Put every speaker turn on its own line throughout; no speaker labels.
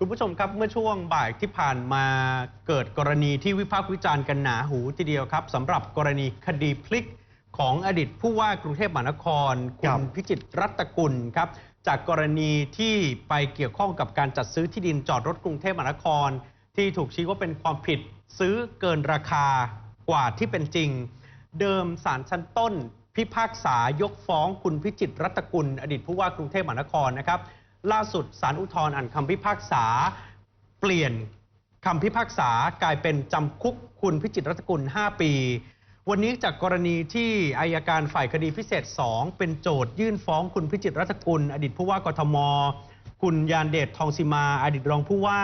คุณผู้ชมครับเมื่อช่วงบ่ายที่ผ่านมาเกิดกรณีที่วิพากษ์วิจารณ์กันหนาหูทีเดียวครับสำหรับกรณีคดีพลิกของอดีตผู้ว่ากรุงเทพมหานครคุ
ครั
ณ
บ
พิจิตรรัตนกุลครับจากกรณีที่ไปเกี่ยวข้องกับการจัดซื้อที่ดินจอดรถกรุงเทพมหานคร ที่ถูกชี้ว่าเป็นความผิดซื้อเกินราคากว่าที่เป็นจริง เดิมศาลชั้นต้น พิพากษายกฟ้องคุณพิจิตรรัตนกุล อดีตผู้ว่ากรุงเทพมหานครนะครับ ล่าสุดศาลอุทธรณ์อ่านคำพิพากษา เปลี่ยนคำพิพากษากลายเป็นจำคุกคุณพิจิตรรัตนกุล 5 ปี วันนี้จากกรณีที่อายการฝ่ายคดีพิเศษ 2 เป็นโจทยื่นฟ้องคุณพิจิตรรัตนกุล อดีตผู้ว่ากทม คุณยานเดชทองสิมาอดีตรองผู้ว่า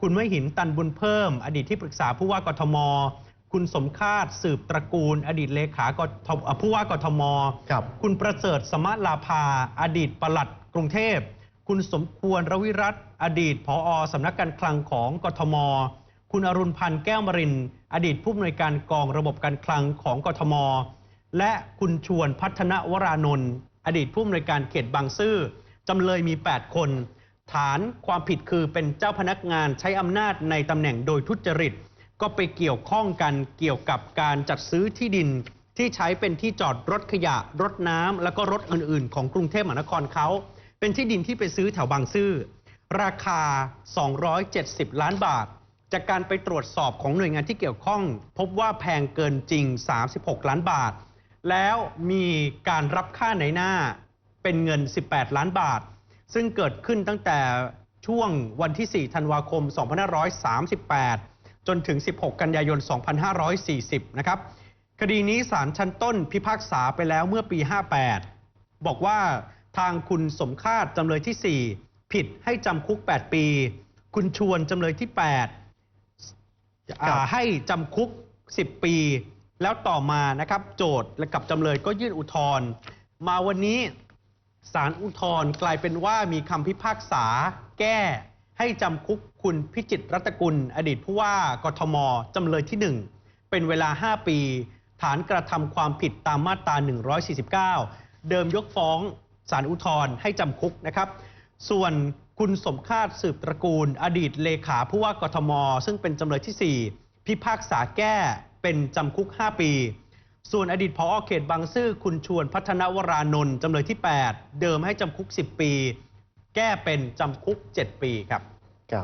คุณไม่หินตันบุญเพิ่ม อดีตที่ปรึกษาผู้ว่ากทม คุณสมคาตสืบตระกูล อดีตเลขากทเอ่อผู้ว่ากทม
ครับ
คุณประเสริฐสมะลาภาอดีตปลัดกรุงเทพ คุณสมควรระวิรัตอดีตผอสำนักการคลังของกทม คุณอรุณพันธ์แก้วมริน อดีตผู้อำนวยการกองระบบการคลังของกทม และคุณชวนพัฒนวรานนท์อดีตผู้อำนวยการเขตบางซื่อจำเลยมี 8 คน ฐานความผิดคือเป็นเจ้าพนักงานใช้อำนาจในตำแหน่งโดยทุจริต ก็ไปเกี่ยวข้องกันเกี่ยวกับการจัดซื้อที่ดินที่ใช้เป็นที่จอดรถขยะรถน้ำแล้วก็รถอื่น ๆ ของกรุงเทพมหานครเขา เป็นที่ดินที่ไปซื้อแถวบางซื่อราคา 270 ล้านบาท จากการไปตรวจสอบของหน่วยงานที่เกี่ยวข้อง พบว่าแพงเกินจริง 36 ล้านบาท แล้วมีการรับค่าในหน้าเป็นเงิน 18 ล้านบาท ซึ่งเกิดขึ้นตั้งแต่ช่วงวันที่ 4 ธันวาคม 2538 จนถึง 16 กันยายน 2540 นะครับ คดีนี้ศาลชั้นต้นพิพากษาไปแล้วเมื่อปี 58 บอกว่า ทางคุณสมคาตจำเลยที่ 4 ผิดให้จำคุก 8 ปี คุณชวนจำเลยที่8อ่าให้จำคุก 10 ปี แล้วต่อมานะครับโจทย์และกับจำเลยก็ยื่นอุทธรณ์มาวันนี้ศาลอุทธรณ์กลายเป็นว่ามีคำพิพากษาแก้ให้จำคุกคุณพิจิตรรัตนกุล อดีตผู้ว่ากทมจำเลยที่ 1 เป็นเวลา 5 ปี ฐานกระทำความผิดตามมาตรา 149 เดิมยกฟ้อง ศาลอุทธรณ์ให้จำคุกนะครับ ส่วนคุณสมคาตสืบตระกูล อดีตเลขาผู้ว่ากทม ซึ่งเป็นจำเลยที่ 4 พิพากษาแก้เป็นจำคุก 5 ปี ส่วนอดีตพอเขตบางซื่อคุณชวนพัฒนวรานนท์จำเลยที่ 8 เดิมให้จำคุก 10 ปี แก้เป็นจำคุก 7 ปีครับ